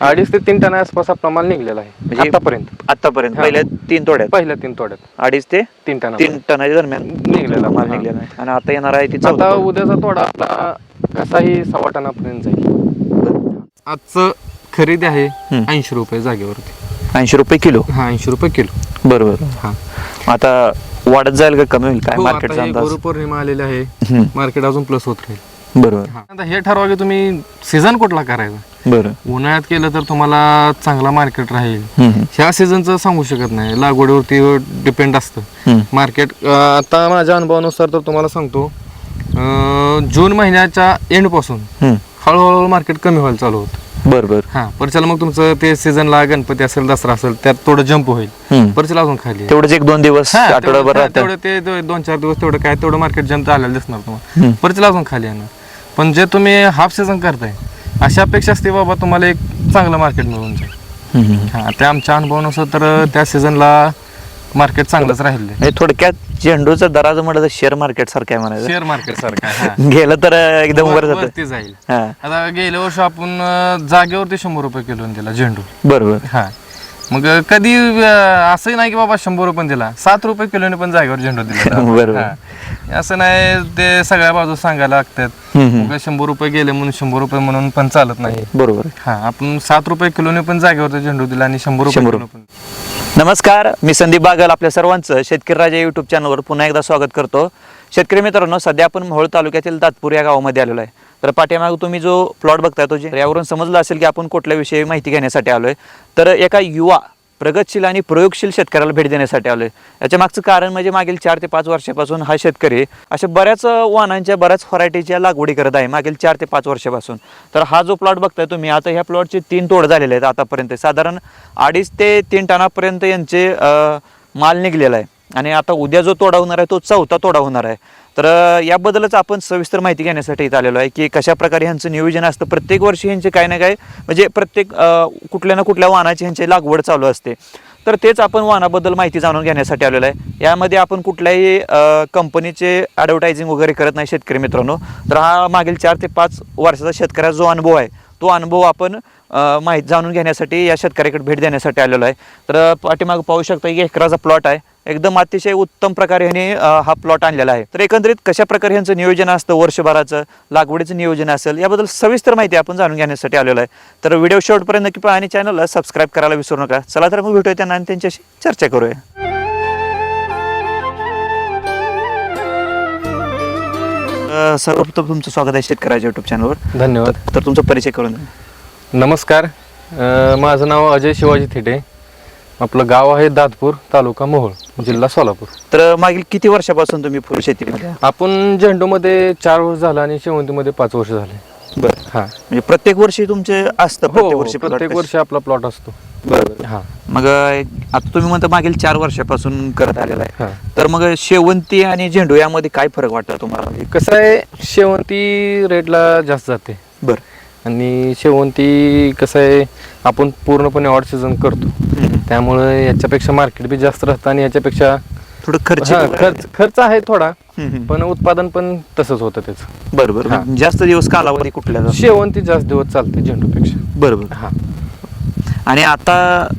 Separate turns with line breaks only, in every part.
अडीच ते तीन टना आसपास आपला माल निघलेला आहे.
म्हणजे-
आतापर्यंत.
आतापर्यंत
हा.
पहिल्या तीन तोड्यात?
पहिल्या तीन तोड्यात.
अडीच ते
तीन टना
तीन टनाच्या दरम्यान?
निघलेला
माल
हा.
निघलेला आहे. आणि आता येणार आहे ती
आता
चौदा
उद्याचा तोडा आपला कसाही सव्वा टनापर्यंत जाईल. आजचं खरेदी आहे
हम्म.
ऐंशी रुपये जागेवरती.
ऐंशी रुपये किलो?
हा ऐंशी रुपये किलो.
बरोबर.
हा.
आता वाढत जाईल का कमी होईल? काय
हो,
मार्केटचा
आता हे
अंदाज?
गुरुपौर्णिमा आलेली आहे.
हम्म.
मार्केट अजून प्लस होत राहील.
बरोबर
हा. आता हे ठरवा की तुम्ही सीझन कुठला करायचा
बरं
उन्हाळ्यात केलं तर तुम्हाला चांगला मार्केट राहील
हम्म.
ह्या सीझनचं सांगू शकत नाही लागवडीवरती डिपेंड असतं
हम्म.
मार्केट आता माझ्या अनुभवानुसार तर तुम्हाला सांगतो अं, जून महिन्याच्या एंडपासून
हम्म.
हळूहळू मार्केट कमी व्हायला चालू होतं
बरं बरं
हां परच्याला मग तुमचं ते सीझनला गणपती असेल दसरा असेल त्यात थोडं जंप होईल
हम्म.
परच्याला अजून खाली आहे.
तेवढंच एक दोन दिवस
हां,
आठवडाभर
तेवढं- हां,
राहतं
तेवढं ते दो- दोन चार दिवस तेवढं काय तेवढं मार्केट जंप आलेलं दिसणार तुम्हाला. परच्याला अजून खाली येणार पण जे तुम्ही हाफ सीझन करताय अशा अपेक्षा असते बाबा तुम्हाला एक चांगलं मार्केट मिळून जाईल. हा त्या आमच्या अनुभवानुसार तर त्या सीझनला मार्केट चांगलंच राहिले.
म्हणजे थोडक्यात झेंडूचा दराचं म्हटलं तर शेअर मार्केट सारखं आहे म्हणायचं.
शेअर मार्केट सारखं
गेलं तर एकदम वर जातं.
वरती जाईल.
हा.
आता गेल्या वर्षी आपण अं, जागेवरती शंभर रुपये किलो दिला झेंडू.
बरोबर.
हा. मग कधी अं, असंही नाही की बाबा शंभर रुपये दिला. सात रुपये किलोने पण जागेवर झेंडू दिला.
बरोबर.
हा. असं नाही ते सगळ्या बाजू सांगायला लागतात.
हम्म, हम्म.
मग शंभर रुपये गेले म्हणून शंभर रुपये म्हणून पण चालत नाही.
बरोबर.
हा आपण सात रुपये किलोने पण जागेवरती झेंडू दिला आणि शंभर रुपये
शंभर
किलो पण.
नमस्कार मी संदीप बागल आपल्या सर्वांचं शेतकरी राजा युट्यूब चॅनलवर पुन्हा एकदा स्वागत करतो. शेतकरी मित्रांनो सध्या आपण मोहोळ तालुक्यातील दातपूर या गावामध्ये आलेलो आहे. तर पाठीमाग तुम्ही जो प्लॉट बघताय तो जे यावरून समजलं असेल की आपण कुठल्या विषयी माहिती घेण्यासाठी आलोय. तर एका युवा प्रगतशील आणि प्रयोगशील शेतकऱ्याला भेट देण्यासाठी आलोय. याच्या मागचं कारण म्हणजे मागील चार ते पाच वर्षापासून हा शेतकरी अशा बऱ्याच वाहनांच्या बऱ्याच व्हरायटीच्या लागवडी करत आहे मागील चार ते पाच वर्षापासून. तर हा जो प्लॉट बघताय तुम्ही आता ह्या प्लॉटचे तीन तोड झालेले आहेत आतापर्यंत. साधारण अडीच ते तीन टनापर्यंत यांचे माल निघलेला आहे. आणि आता उद्या जो तोडा होणार आहे तो चौथा तोडा होणार आहे. तर याबद्दलच आपण सविस्तर माहिती घेण्यासाठी इथं आलेलो आहे की कशा प्रकारे ह्यांचं नियोजन असतं. प्रत्येक वर्षी ह्यांचे काय ना काय म्हणजे प्रत्येक कुठल्या ना कुठल्या वाहनाची ह्यांची लागवड चालू असते. तर तेच आपण वाहनाबद्दल माहिती जाणून घेण्यासाठी आलेलो आहे. यामध्ये आपण कुठल्याही कंपनीचे ॲडव्हर्टायझिंग वगैरे करत नाही शेतकरी मित्रांनो. तर हा मागील चार ते पाच वर्षाचा शेतकऱ्याचा जो अनुभव आहे तो अनुभव आपण माहिती जाणून घेण्यासाठी या शेतकऱ्याकडे भेट देण्यासाठी आलेलो आहे. तर पाठीमागं पाहू शकता की एकराचा प्लॉट आहे. एकदम अतिशय उत्तम प्रकारे ह्यांनी हा प्लॉट आणलेला आहे. तर एकंदरीत कशा प्रकारे ह्यांचं नियोजन असतं वर्षभराचं लागवडीचं नियोजन असेल याबद्दल सविस्तर माहिती आपण जाणून घेण्यासाठी आलेलो आहे. तर व्हिडिओ शेवटपर्यंत नक्की पहा आणि चॅनलला सबस्क्राईब करायला विसरू नका. चला तर मग भेटूया त्यांना आणि त्यांच्याशी चर्चा करूया. सर्वप्रथम तुमचं स्वागत आहे शेतकऱ्याच्या युट्यूब चॅनलवर
धन्यवाद.
तर तुमचा परिचय करून द्या.
नमस्कार. अ, माझं नाव अजय शिवाजी थिटे. आपलं गाव आहे दातपूर तालुका मोहोळ जिल्हा सोलापूर.
तर मागील किती वर्षापासून तुम्ही फुल शेतीमध्ये?
आपण झेंडूमध्ये चार वर्ष झालं आणि शेवंतीमध्ये पाच वर्ष झाले.
बरं.
हा.
म्हणजे प्रत्येक वर्षी तुमचे असतं प्रत्येक
हो
वर्षी
प्रत्येक वर्षी आपला प्लॉट असतो.
बरोबर
हा.
मग आता तुम्ही म्हणता मागील चार वर्षापासून करत आलेला आहे. तर मग शेवंती आणि झेंडू यामध्ये काय फरक वाटतो तुम्हाला?
कसं आहे शेवंती रेटला जास्त जाते.
बर.
आणि शेवंती कसं आहे आपण पूर्णपणे ऑड सीझन करतो. त्यामुळे याच्यापेक्षा मार्केट बी जास्त राहतं आणि याच्यापेक्षा
थोडं खर्च
हा, खर्च खर्च आहे थोडा पण उत्पादन पण तसंच होतं त्याचं.
बरोबर.
हा.
जास्त दिवस कालावधी कुठल्या
शेवंती जास्त दिवस चालते झेंडूपेक्षा.
बरोबर.
हा.
आणि आता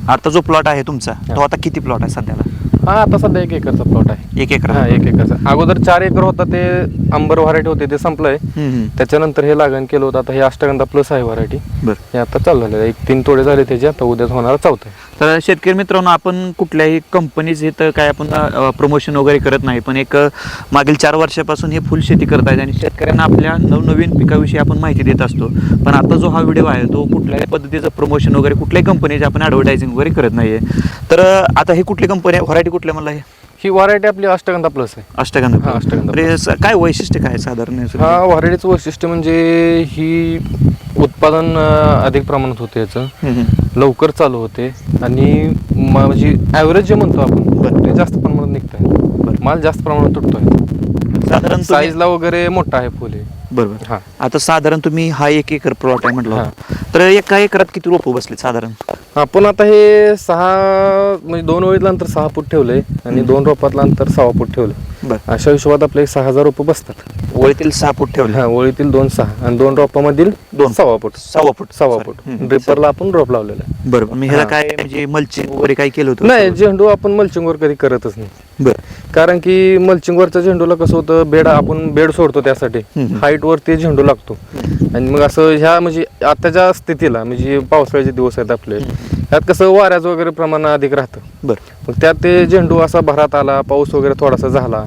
आता जो प्लॉट आहे तुमचा तो आता किती प्लॉट आहे सध्याला?
हा आता सध्या एक एकरचा प्लॉट आहे.
एक एकर
हा एक एकरचा अगोदर चार एकर होता ते अंबर व्हरायटी होते ते संपलंय. त्याच्यानंतर हे लागण केलं होतं. आता हे अष्टगंधा प्लस आहे व्हरायटी
बर.
हे आता चालू झालेलं आहे. एक तीन तोडे झाले त्याचे आता उद्याच होणार चौथं. आहे.
तर शेतकरी मित्रांनो आपण कुठल्याही कंपनीज इथं काय आपण प्रमोशन वगैरे करत नाही. पण एक अ, मागील चार वर्षापासून हे फुल शेती करत आहेत आणि शेतकऱ्यांना आपल्या नवनवीन पिकाविषयी आपण माहिती देत असतो. पण आता जो हा व्हिडिओ आहे तो कुठल्याही पद्धतीचं प्रमोशन वगैरे कुठल्याही कंपनीचे आपण ॲडव्हर्टायझिंग वगैरे करत नाही आहे तर अ, आता ही कुठली कंपनी आहे? व्हरायटी कुठल्या मला हे
ही व्हरायटी आपली अष्टगंधा प्लस आहे.
अष्टगंधा
हा, अष्टगंधा.
म्हणजे स- काय वैशिष्ट्य काय साधारण?
हा व्हरायटीचं वैशिष्ट्य म्हणजे ही उत्पादन अं, अधिक प्रमाणात होते याचं.
हम्म, हम्म.
लवकर चालू होते. आणि म- म्हणजे ॲव्हरेज जे म्हणतो आपण
बरं.
ते जास्त प्रमाणात निघत आहे माल जास्त प्रमाणात तुटतोय.
साधारण तुम्ही-
साईजला वगैरे मोठा आहे फुल
बरोबर.
हा.
आता साधारण तुम्ही हा एक एकर प्लॉट आहे म्हटलं. तर एका एकरात किती रोपं बसले साधारण?
आपण आता हे सहा म्हणजे दोन ओळीतलं अंतर सहा फूट ठेवलंय आणि दोन रोपातलं अंतर सहा फूट ठेवलंय.
बरं.
अशा हिशोबात आपले सहा हजार रुपये बसतात.
ओळीतील सहा फूट ठेवले.
हा ओळीतील दोन सहा आणि दोन रोपामधील
दोन.
सव्वा फूट.
सव्वा फूट.
सव्वा. फूट. ड्रिपरला आपण रोप लावलेलं आहे.
बरोबर. मी ह्याला. काय म्हणजे मल्चिंग वगैरे काय केलं होतं?
नाही झेंडू आपण मल्चिंगवर कधी करतच नाही.
बरं.
कारण की मल्चिंगवरच्या झेंडूला कसं होतं बेड आपण बेड सोडतो त्यासाठी.
हम्म.
हाईट वरती झेंडू लागतो. आणि मग असं ह्या म्हणजे आताच्या स्थितीला म्हणजे पावसाळ्याचे दिवस आहेत आपले त्यात कसं वाऱ्याचं वगैरे प्रमाण अधिक राहतं.
बरं.
मग त्यात ते झेंडू असा भरात आला पाऊस वगैरे थोडासा झाला.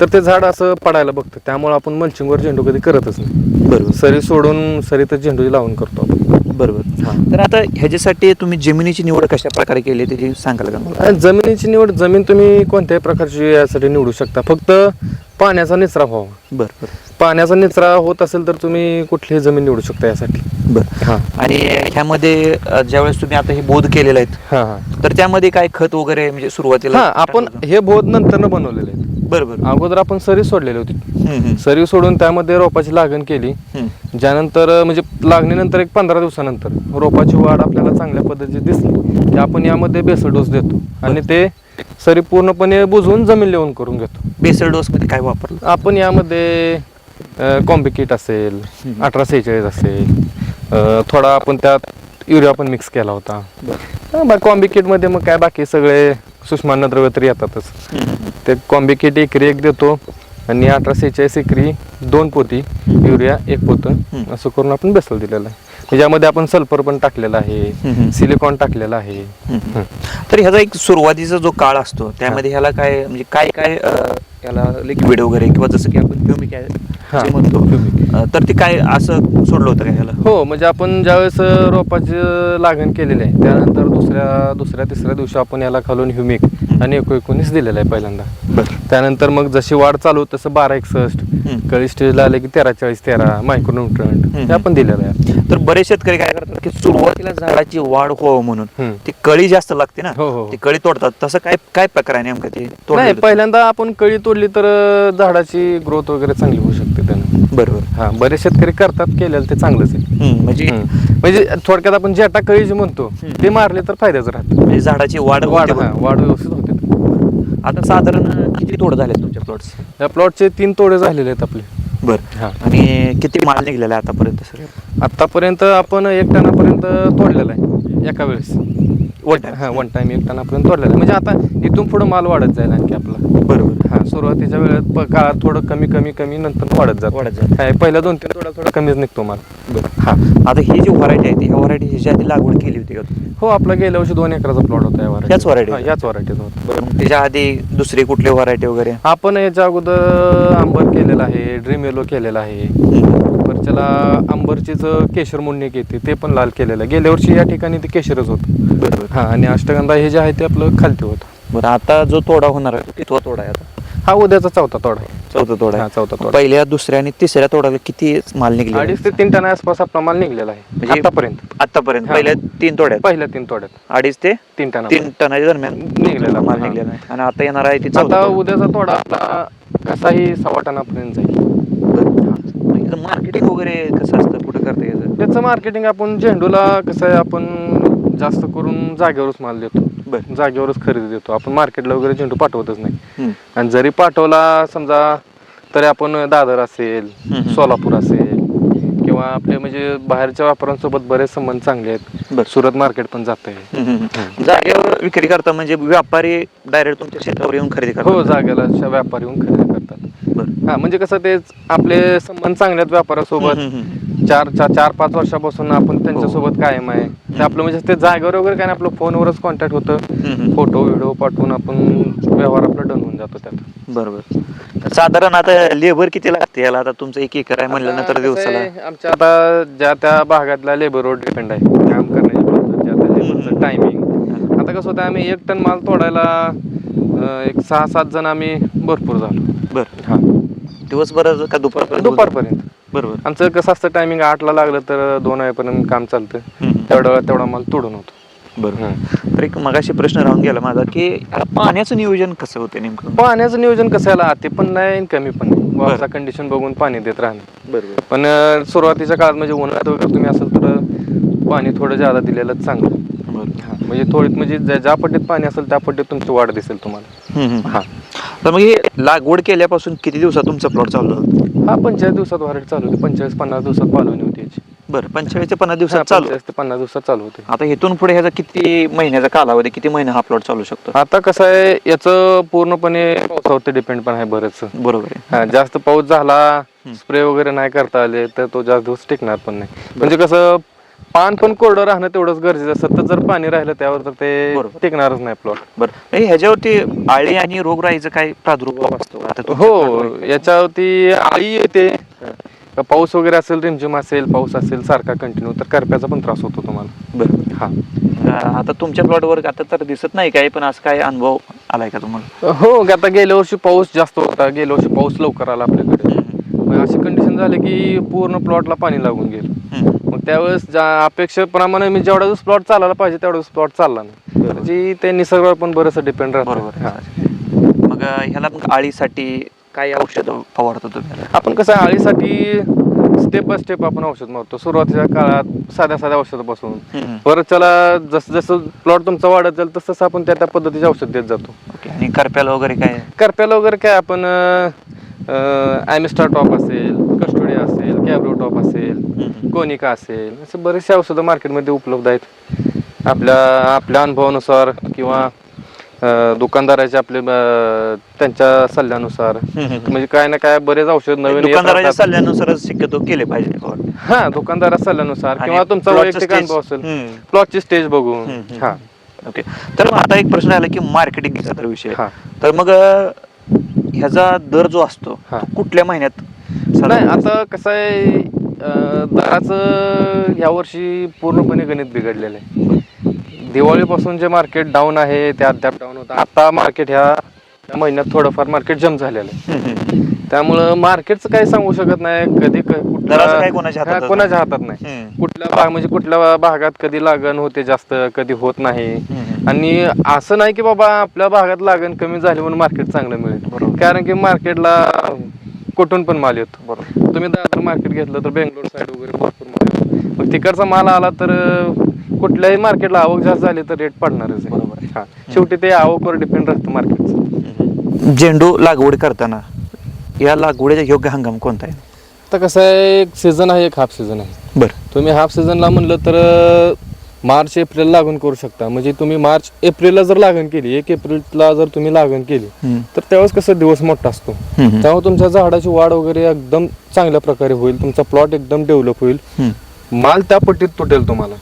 तर ते झाड असं पडायला बघतं. त्यामुळे आपण मल्चिंगवर झेंडू कधी करतच नाही.
बरोबर.
सरी सोडून सरीतच झेंडू लावून करतो आपण.
बरोबर. तर आता ह्याच्यासाठी तुम्ही जमिनीची निवड कशा प्रकारे केली त्याची सांगाल का मला?
जमिनीची निवड जमीन तुम्ही कोणत्याही प्रकारची यासाठी निवडू शकता. फक्त पाण्याचा निचरा व्हावा.
बरं बरं.
पाण्याचा निचरा होत असेल तर तुम्ही कुठलीही जमीन निवडू शकता यासाठी.
बरं.
हा.
आणि ह्यामध्ये ज्यावेळेस तुम्ही आता हे बोध केलेले आहेत
हा हा.
तर त्यामध्ये काय खत वगैरे म्हणजे सुरुवातीला
हा आपण हे बोध नंतर बनवलेले आहेत
बरं बरं
अगोदर आपण सरी सोडलेली होती. सरी सोडून त्यामध्ये रोपाची लागण केली. ज्यानंतर म्हणजे लागणीनंतर एक पंधरा दिवसानंतर रोपाची वाढ आपल्याला चांगल्या पद्धतीची दिसली. की आपण यामध्ये बेसल डोस देतो. आणि ते सरी पूर्णपणे बुजवून जमीन लिहून करून घेतो.
बेसल डोस मध्ये काय वापरलं?
आपण यामध्ये कॉम्बिकिट असेल. अठरा सेहेचाळीस असेल थोडा आपण त्यात युरिया पण मिक्स केला होता. कॉम्बिकिटमध्ये मग काय बाकी सगळे? सुष्मान्न द्रव्य तर येतातच ते कॉम्बिकिट एकरी एक देतो आणि अठरा सेहेचाळीस एकरी दोन पोती युरिया एक पोतं. असं करून आपण बेसल दिलेलं आहे म्हणजे यामध्ये आपण सल्फर पण टाकलेला आहे. सिलिकॉन टाकलेला आहे.
तर ह्याचा एक सुरुवातीचा जो काळ असतो त्यामध्ये ह्याला काय म्हणजे काय काय याला लिक्विड वगैरे किंवा जसं की आपण
हा,
म्हणतो. अ, तर ते काय असं सोडलं होतं का ह्याला
हो म्हणजे आपण ज्यावेळेस रोपाची लागण केलेली आहे त्यानंतर दुसऱ्या दुसऱ्या तिसऱ्या दिवशी आपण याला खालून ह्युमिक आणि एको एकोणीस दिलेलं आहे पहिल्यांदा
बरं
त्यानंतर मग जशी वाढ चालू तसं बारा एकसष्ट. कळी स्टेजला आले की तेरा चाळीस तेरा मायक्रोन्युट्रंट. हे आपण दिलेलं आहे
तर बरेच शेतकरी काय करतात की सुरुवातीला झाडाची वाढ व्हावं म्हणून. ती कळी जास्त लागते ना
हो, हो.
ती कळी तोडतात तसं काय काय प्रकार आहे नेमकं ते
नाही
तोडलेलं?
पहिल्यांदा आपण कळी तोडली तर झाडाची ग्रोथ वगैरे चांगली होऊ शकते त्यानं
बरोबर
हा बरेच शेतकरी करतात केलेलं ते चांगलंच आहे
हम्म, म्हणजे
हम्म. म्हणजे थोडक्यात आपण जेटा कळी जे म्हणतो. ते मारले तर फायद्याचं राहतं
म्हणजे झाडाची वाढ
वाढ हा वाढ व्यवस्थित होते
आता साधारण किती तोड झाले तुमच्या प्लॉट्स
या प्लॉटचे तीन तोडे झालेले आहेत आपले.
बरं.
हा.
आणि किती माल निघलेला आहे आतापर्यंत सर?
आतापर्यंत आपण एक टनापर्यंत तोडलेला आहे. एका वेळेस.
One time.
हा वन टाइम एक टनापर्यंत तोडलेला आहे. म्हणजे आता इथून पुढे माल वाढत जाईल आणखी आपला.
बरोबर.
हा सुरुवातीच्या वेळेत प- काळात थोडं कमी कमी कमी नंतर वाढत जात.
वाढत जातं.
हा पहिल्या दोन तीन थोडा थोडा कमीच निघतो माल.
बरं.
हा
आता ही जी व्हरायटी आहे ती ह्या व्हरायटी ह्याच्या आधी लागवड केली होती का तुम्ही?
हो आपला गेल्या वर्षी दोन एकराचा प्लॉट होता या variety.
याच variety?
हा, याच व्हरायटीचा होता.
मग त्याच्या आधी दुसरी कुठली व्हरायटी वगैरे?
आपण याच्या अगोदर आंबर केलेला आहे ड्रीम येलो केलेला आहे. वरच्याला आंबरचीच केशर मुंडणी येते ते पण लाल केलेलं आहे. गेल्या वर्षी या ठिकाणी ते केशरच होतं.
बरोबर
हा आणि अष्टगंधा हे जे आहे ते आपलं खालती होतं.
बरं आता जो तोडा होणार आहे तो कितवा तोडा आहे आता?
हा उद्याचा चौथा तोडा आहे.
चौथा तोडा
हा
आहे.
चौथा तोडा
पहिल्या दुसऱ्या आणि तिसऱ्या तोडाला किती माल निघले
अडीच ते तीन टना आसपास आपला माल निघलेला आहे
म्हणजे
आतापर्यंत
आतापर्यंत
हा.
पहिल्या तीन तोड्यात?
पहिल्या तीन तोड्यात.
अडीच ते
तीन टना
तीन टनाच्या दरम्यान
निघलेला
माल
हा.
निघलेला आहे. आणि आता येणार आहे ती चौथा
आता
तोडा.
उद्याचा तोडा आपला कसाही सव्वा टनापर्यंत जाईल.
बरं. मार्केटिंग वगैरे कसं असतं? कुठं करता याचं
त्याचं मार्केटिंग आपण झेंडूला कसं आहे आपण जास्त करून जागेवरच माल देतो.
बरं.
जागेवरच खरेदी देतो. आपण मार्केटला वगैरे झेंडू पाठवतच नाही.
हम्म.
आणि जरी पाठवला समजा तरी आपण दादर असेल
हम्म.
सोलापूर असेल किंवा आपले म्हणजे बाहेरच्या व्यापाऱ्यांसोबत बरेच संबंध चांगले आहेत. सुरत मार्केट पण जात आहे.
जागेवर विक्री करता म्हणजे व्यापारी डायरेक्ट तुमच्या शेतावर येऊन खरेदी करतात.
हो जागेला व्यापारी येऊन खरेदी हा म्हणजे कसं ते आपले संबंध चांगले आहेत
हम्म,
चार चार चार पाच वर्षापासून आपण त्यांच्यासोबत कायम आहे. ते आपलं म्हणजे ते जागेवर वगैरे काय नाही आपलं फोनवरच कॉन्टॅक्ट होतं. फोटो व्हिडिओ पाठवून आपण व्यवहार आपला डन होऊन जातो त्यात.
बरोबर. साधारण आता लेबर किती लागते याला? आता तुमचं एक एकर आहे म्हणल्यानंतर
आता
दिवसाला.
आमच्या आता ज्या त्या भागातल्या लेबरवर डिपेंड आहे. काम करण्याची पद्धत त्या लेबरचं. टायमिंग आता कसं होतं आम्ही एक टन माल तोडायला एक सहा सात जण आम्ही भरपूर झालो.
बरं.
हा.
दिवसभर का दुपारपर्यंत?
दुपारपर्यंत.
बरोबर.
आमचं कसं असतं टायमिंग आठला लागलं तर दोन वाजेपर्यंत काम चालतं. तेवढा तेवढा माल तोडून होतो.
बरोबर. तर एक मगाशी प्रश्न राहून गेला माझा की पाण्याचं नियोजन कसं होतं नेमकं?
पाण्याचं नियोजन कसं याला अति पण नाही कमी पण नाही. कंडिशन बघून पाणी देत राहणं.
बरोबर.
पण सुरुवातीच्या काळात म्हणजे उन्हाळ्यात वगैरे तुम्ही असेल तर पाणी थोडं जादा दिलेलं चांगलं. म्हणजे थोडीत म्हणजे ज्या पट्टीत पाणी असेल त्या पट्टीत तुमची वाढ दिसेल तुम्हाला. हा.
तर मग हे लागवड केल्यापासून किती दिवसात तुमचा प्लॉट चालू होता?
हा पंचेचाळीस दिवसात व्हरायटी चालू होती. पंचेचाळीस पन्नास दिवसात पालवणी होती याची.
बरं पंचेचाळीस ते पन्नास दिवसात चालू.
पंचेचाळीस ते पन्नास दिवसात चालू होते.
आता इथून पुढे ह्याचा किती महिन्याचा कालावधी किती महिना हा प्लॉट चालू शकतो?
आता कसं आहे याचं पूर्णपणे पावसावरती डिपेंड पण आहे बरंच.
बरोबर आहे.
हा जास्त पाऊस झाला स्प्रे वगैरे नाही करता आले तर तो जास्त दिवस टिकणार पण नाही. म्हणजे कसं पान पण कोरडं राहणं तेवढंच गरजेचं. सतत जर पाणी राहिलं त्यावर तर ते
बरोबर.
टिकणारच नाही प्लॉट
बरं. हे ह्याच्यावरती आळी आणि रोगराईचं काही प्रादुर्भाव असतो? का? आता तुमच्या
हो? याच्यावरती आळी येते. पाऊस वगैरे असेल रिमझिम असेल पाऊस असेल सारखा कंटिन्यू तर करप्याचा पण त्रास होतो तुम्हाला.
बरं.
हा.
अं, आता तुमच्या प्लॉटवर आता तर दिसत नाही काही पण असं काय अनुभव आलाय का तुम्हाला?
हो आता गेल्या वर्षी पाऊस जास्त होता. गेल्या वर्षी पाऊस लवकर आला आपल्याकडे. मग अशी कंडिशन झाली की पूर्ण प्लॉटला पाणी लागून गेलं. त्यावेळेस ज्या अपेक्षेप्रमाणे मी जेवढा दिवस प्लॉट चालायला पाहिजे तेवढा दिवस प्लॉट चालला नाही.
बरोबर.
म्हणजे ते निसर्गावर पण बरंच डिपेंड राहतं.
बरोबर.
हा.
मग अं, ह्याला मग आळीसाठी काय औषध फवारतो तुम्ही
आपण कसं आहे, आळीसाठी स्टेप बाय स्टेप आपण औषध मारतो. सुरुवातीच्या काळात साध्या साध्या औषधापासून.
हम्म.
परत त्याला जसं जसं प्लॉट तुमचा वाढत जाईल तसं तसं आपण त्या त्या पद्धतीचे औषध देत जातो.
ओके. आणि करप्याला वगैरे काय?
करप्याला वगैरे काय आपण ॲमिस्टार टॉप असेल कस्टोडिया असेल. कोनिका असेल असे बरेचसे औषधं मार्केटमध्ये उपलब्ध आहेत आपल्या आपल्या अनुभवानुसार किंवा अं, दुकानदाराच्या आपले त्यांच्या सल्ल्यानुसार. म्हणजे काय ना काय बरेच औषध नवीन
दुकानदाराच्या. सल्ल्यानुसारच शक्यतो केले पाहिजे.
हा दुकानदारा सल्ल्यानुसार किंवा तुमचा वैयक्तिक अनुभव असेल. प्लॉटची स्टेज
हम्म.
हा
ओके तर मग आता एक प्रश्न आला की मार्केटिंगचा तर विषय
हा.
तर मग ह्याचा दर जो असतो
हा.
कुठल्या महिन्यात
नाही आता कसं आहे दराचं ह्या वर्षी पूर्णपणे गणित बिघडलेलं आहे. दिवाळीपासून जे मार्केट डाऊन आहे ते अद्याप डाऊन होतं. आता मार्केट ह्या महिन्यात थोडंफार मार्केट जम झालेलं आहे. त्यामुळं मार्केटचं काही सांगू शकत नाही. कधी कुठल्या-
कोणाच्या हातात
नाही. कुठल्या भाग म्हणजे कुठल्या भागात कधी लागण होते जास्त कधी होत नाही. आणि असं नाही की बाबा आपल्या भागात लागण कमी झाली म्हणून मार्केट चांगलं मिळेल. कारण की मार्केटला कुठून पण माल येतो
बरोबर.
तुम्ही दादर मार्केट घेतलं तर बेंगलोर साईड वगैरे भरपूर माल येतो. मग तिकडचा माल आला तर कुठल्याही मार्केटला आवक जास्त झाली तर रेट पडणारच आहे.
बरोबर.
हा. शेवटी ते आवकवर डिपेंड राहतं मार्केटचं
झेंडू लागवड करताना या लागवडीचा योग्य हंगाम कोणता आहे?
तर कसं आहे एक सीझन आहे एक हाफ सीझन आहे.
बरं.
तुम्ही हाफ सीझनला म्हणलं तर मार्च एप्रिल लागण करू शकता म्हणजे तुम्ही मार्च एप्रिलला जर लागण केली एक एप्रिलला जर तुम्ही लागण केली. तर त्यावेळेस कसं दिवस मोठा असतो. त्यामुळे तुमच्या झाडाची वाढ वगैरे एकदम चांगल्या प्रकारे होईल तुमचा प्लॉट एकदम डेव्हलप होईल. माल त्या पट्टीत तुटेल तुम्हाला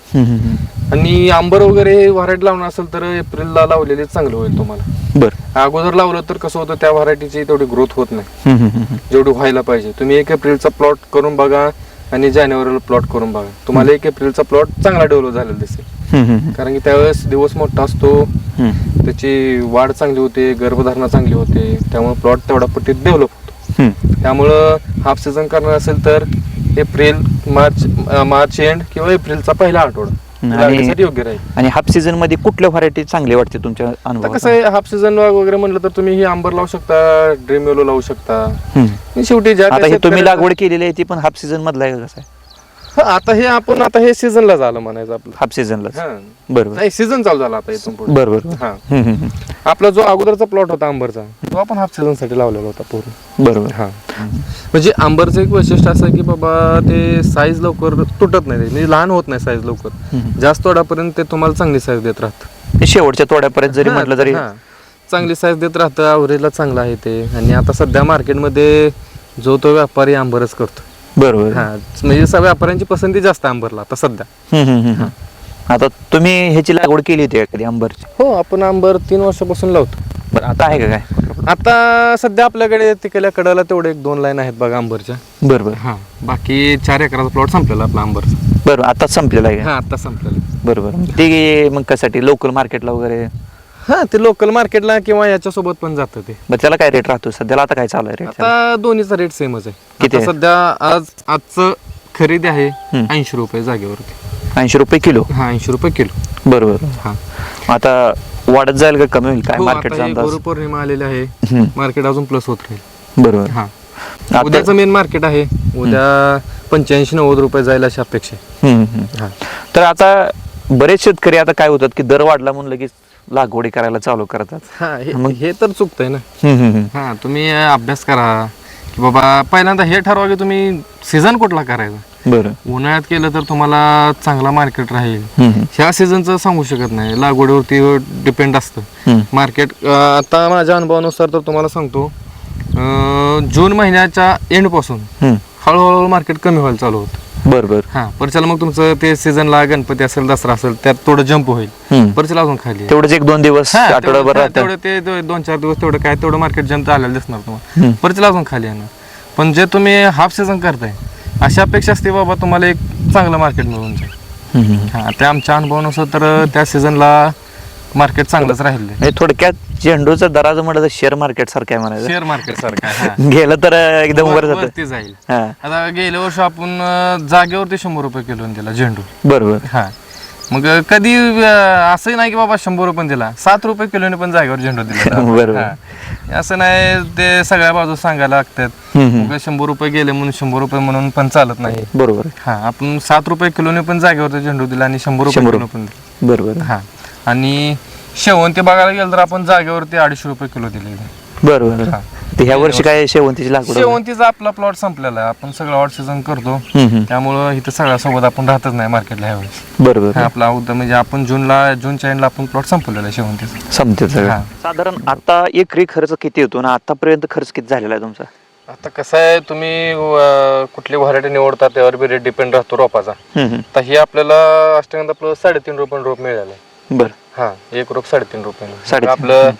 आणि आंबर वगैरे व्हरायटी लावणं असेल तर एप्रिलला लावलेले चांगलं होईल तुम्हाला.
बरं
अगोदर लावलं तर कसं होतं त्या व्हरायटीची तेवढी ग्रोथ होत नाही. जेवढी व्हायला पाहिजे तुम्ही एक एप्रिलचा प्लॉट करून बघा आणि जानेवारीला प्लॉट करून बघा. तुम्हाला एक एप्रिलचा प्लॉट चांगला डेव्हलप झालेला दिसेल. कारण की त्यावेळेस दिवस मोठा असतो. त्याची वाढ चांगली होते गर्भधारणा चांगली होते. त्यामुळे प्लॉट तेवढा पट्टीत डेव्हलप होतो. त्यामुळं हाफ सीझन करणार असेल तर एप्रिल मार्च मार्च एंड किंवा एप्रिलचा पहिला आठवडा.
आणि-
लागण्यासाठी योग्य राहील?
आणि हाफ सीझनमध्ये कुठल्या व्हरायटी चांगली वाटते तुमच्या
आता
अनुभवात
कसं आहे हाफ सीझन वगैरे म्हणलं तर तुम्ही ही आंबर लावू शकता ड्रीम येलो लावू शकता. आणि शेवटी ज्या
आता
त्या
हे तुम्ही लागवड केलेली आहे ती पण हाफ सीझन मधला आहे कसं आहे?
आता हे आपण आता हे सीझनला झालं म्हणायचं आपलं.
हाफ सीझनला
हा.
बरोबर
नाही सीझन चालू झाला आता इथून पुढे.
बरोबर
हा.
हम्म, हम्म, हम्म.
आपला जो अगोदरचा प्लॉट होता आंबरचा तो आपण हाफ सीझनसाठी लावलेला होता पूर्ण.
बरोबर
हा. म्हणजे आंबरचं एक वैशिष्ट्य असं आहे की बाबा ते साईज लवकर तुटत नाही. म्हणजे लहान होत नाही साईज लवकर. जास्त तोड्यापर्यंत ते तुम्हाला चांगली साईज देत राहतं.
ते शेवटच्या तोड्यापर्यंत जरी
हा,
म्हटलं तरी
हा. चांगली साईज देत राहतं अवरेजला चांगलं आहे ते. आणि आता सध्या मार्केटमध्ये जो तो व्यापारी आंबरच करतो
बरोबर.
हा म्हणजे सगळ्या व्यापाऱ्यांची पसंती जास्त आंबरला आता सध्या.
हम्म, हम्म, हम्म. आता तुम्ही ह्याची लागवड केली होती का कधी अंबरची
हो आपण आंबर तीन वर्षापासून लावतो.
बरं आता आहे का काय?
आता सध्या आपल्याकडे तिकडल्या कडाला तेवढे एक दोन लाईन आहेत बघा आंबरच्या.
बरं बरं.
हा बाकी चार एकराचा प्लॉट संपलेला आपला आंबरचा.
बरं आता संपलेला आहे का?
हा आता संपलेला
बरोबर ते मग कशासाठी? लोकल मार्केटला वगैरे?
हा ते लोकल मार्केटला किंवा याच्यासोबत पण जातं ते.
मग त्याला काय रेट राहतो सध्याला आता काय चालू आहे रेट
आता दोन्हीचा रेट सेमच आहे.
किती
आता
आहे?
सध्या आज आजचं खरेदी आहे
हम्म.
ऐंशी रुपये जागेवरती
ऐंशी रुपये किलो?
हा ऐंशी रुपये किलो.
बरोबर.
हा.
आता वाढत जाईल का कमी होईल? काय
हो,
मार्केटचा
आता हे
अंदाज?
गुरुपौर्णिमा आलेली आहे.
हम्म.
मार्केट अजून प्लस होत राहील.
बरोबर.
हा.
आता-
उद्याचं मेन मार्केट आहे. उद्या पंच्याऐंशी नव्वद रुपये जायला अशी अपेक्षा आहे.
हम्म, हम्म.
हा.
तर आता बरेच शेतकरी आता काय होतात की दर वाढला म्हणून लगेच लागवडी करायला चालू करतात.
हा हे हे तर चुकतंय ना.
हम्म, हम्म, हम्म.
हा तुम्ही अभ्यास करा. की बाबा पहिल्यांदा हे ठरवा की तुम्ही सीझन कुठला करायचा.
बरं.
उन्हाळ्यात केलं तर तुम्हाला चांगला मार्केट राहील.
हम्म, हम्म.
ह्या सीझनचं सांगू शकत नाही. लागवडीवरती डिपेंड असतं.
हम्म.
मार्केट आता माझ्या अनुभवानुसार तर तुम्हाला सांगतो अं, जून महिन्याच्या एंडपासून
हम्म.
हळूहळू मार्केट कमी व्हायला चालू होतं.
बरं बरं
हां परच्याला मग तुमचं ते सीझनला गणपती असेल दसरा असेल त्यात थोडं जंप होईल. परच्याला अजून खाली.
तेवढंच एक दोन दिवस
हा,
आठवडाभर
तेवढं-
राहतं
तेवढं ते दो- दोन चार दिवस तेवढं काय तेवढं मार्केट जंप आलेलं दिसणार तुम्हाला. परच्याला अजून खाली येणार पण जे तुम्ही हाफ सीझन करताय अशा अपेक्षा असते बाबा तुम्हाला एक चांगलं मार्केट मिळून जाईल
हम्म, हम्म.
हा त्या आमच्या अनुभवानुसार तर त्या सीझनला मार्केट चांगलंच राहिले
म्हणजे थोडक्यात झेंडूचं दराचं म्हटलं तर शेअर मार्केट सारखं आहे म्हणायचं.
शेअर मार्केट सारखं आहे, हा.
गेलं तर एकदम वर जातं.
वरती जाईल.
हा.
आता गेल्या वर्षी आपण अं, जागेवरती शंभर रुपये किलो दिला झेंडू.
बरोबर.
हा. मग अं, कधी अं, असंही नाही की बाबा शंभर रुपये दिला. सात रुपये किलोने पण जागेवर झेंडू दिला.
बरोबर.
हा. असं नाही ते सगळ्या बाजू सांगायला लागतात.
हम्म, हम्म.
मग शंभर रुपये गेले म्हणून शंभर रुपये म्हणून पण चालत नाही.
बरोबर.
हा आपण सात रुपये किलोने पण जागेवरती झेंडू दिला आणि शंभर रुपये
शंभर
किलो पण दिला
बरोबर.
हा. आणि शेवंती बघायला गेलं तर आपण जागेवरती अडीचशे रुपये किलो दिले.
बरोबर
हा.
ते ह्या वर्षी काय शेवंतीची लागवड?
शेवंतीचा आपला प्लॉट संपलेला आहे. आपण सगळं ऑट सीझन करतो.
हम्म, हम्म.
त्यामुळं इथं सगळ्या सोबत आपण राहतच नाही मार्केटला ह्यावेळेस
बरोबर
हा, आपला उद्या म्हणजे आपण जूनला जूनच्या एंडला आपण प्लॉट संपवलेला आहे शेवंतीचा.
संपते सगळं.
हा.
साधारण आता एकरी खर्च किती येतो ना आतापर्यंत खर्च किती झालेला आहे तुमचा?
आता कसं आहे तुम्ही अं, कुठली व्हरायटी निवडता त्यावर बी रेट डिपेंड राहतो रोपाचा.
हम्म, हम्म.
तर ही आपल्याला अष्टगंधा प्लस साडेतीन रुपये रोप मिळालं.
बरं
हा एक रोप साडेतीन रुपये
साडेतीन.
आपलं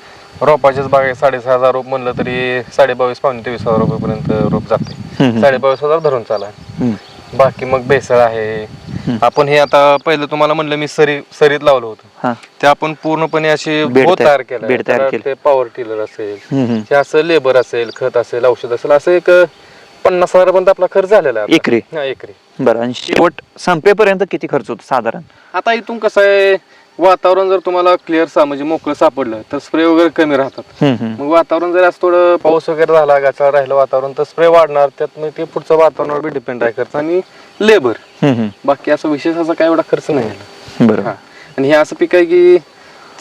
रोपाचेच बाग साडेसहा हजार रोप म्हणलं तरी साडे बावीस पावणे तेवीस हजार रुपयेपर्यंत रोप जाते
हम्म.
साडे बावीस हजार धरून चाला
हम्म.
बाकी मग बेसळ आहे आपण हे आता पहिलं तुम्हाला म्हणलं मी सरी सरीत लावलं होतं
हा
ते आपण पूर्णपणे अशी
बेड तयार-
तयार केलं
बेड तयार केलं.
ते पॉवर टिलर असेल
हम्म, हम्म.
हे असं लेबर असेल खत असेल औषध असेल असं एक पन्नास हजारापर्यंत आपला खर्च झालेला आहे.
एकरी?
हा एकरी
बरं आणि शेवट संपेपर्यंत किती खर्च होतो साधारण
आता इथून कसं आहे वातावरण जर तुम्हाला क्लिअर सा म्हणजे मोकळं सापडलं तर स्प्रे वगैरे कमी राहतात. मग वातावरण जर असं थोडं पाऊस वगैरे झाला गाचा राहिलं वातावरण तर स्प्रे वाढणार त्यात मग ते पुढचं वातावरणावर बी डिपेंड आहे खर्च आणि लेबर. बाकी असं विशेष असा काय एवढा खर्च नाही हा. आणि हे असं पीक आहे की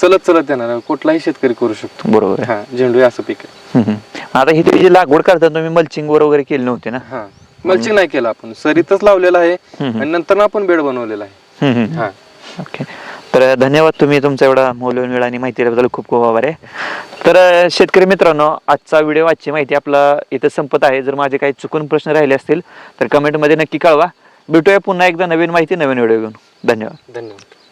चलत चलत येणार. कुठलाही शेतकरी करू शकतो
बरोबर
हा झेंडू हे असं पीक आहे.
आता ही जी लागवड करताना तुम्ही मल्चिंग वर वगैरे केली नव्हती ना
हा मल्चिंग नाही केलं आपण सरीतच लावलेला आहे. आणि नंतर ना आपण बेड बनवलेला आहे. हा
ओके तर धन्यवाद तुम्ही तुमचा एवढा मौल्यवान वेळ आणि माहिती दिल्याबद्दल खूप खूप आभार आहे. तर शेतकरी मित्रांनो आजचा व्हिडिओ आजची माहिती आपला इथं संपत आहे. जर माझे काही चुकून प्रश्न राहिले असतील तर कमेंटमध्ये नक्की कळवा. भेटूया पुन्हा एकदा नवीन माहिती नवीन व्हिडिओ घेऊन. धन्यवाद.
धन्यवाद.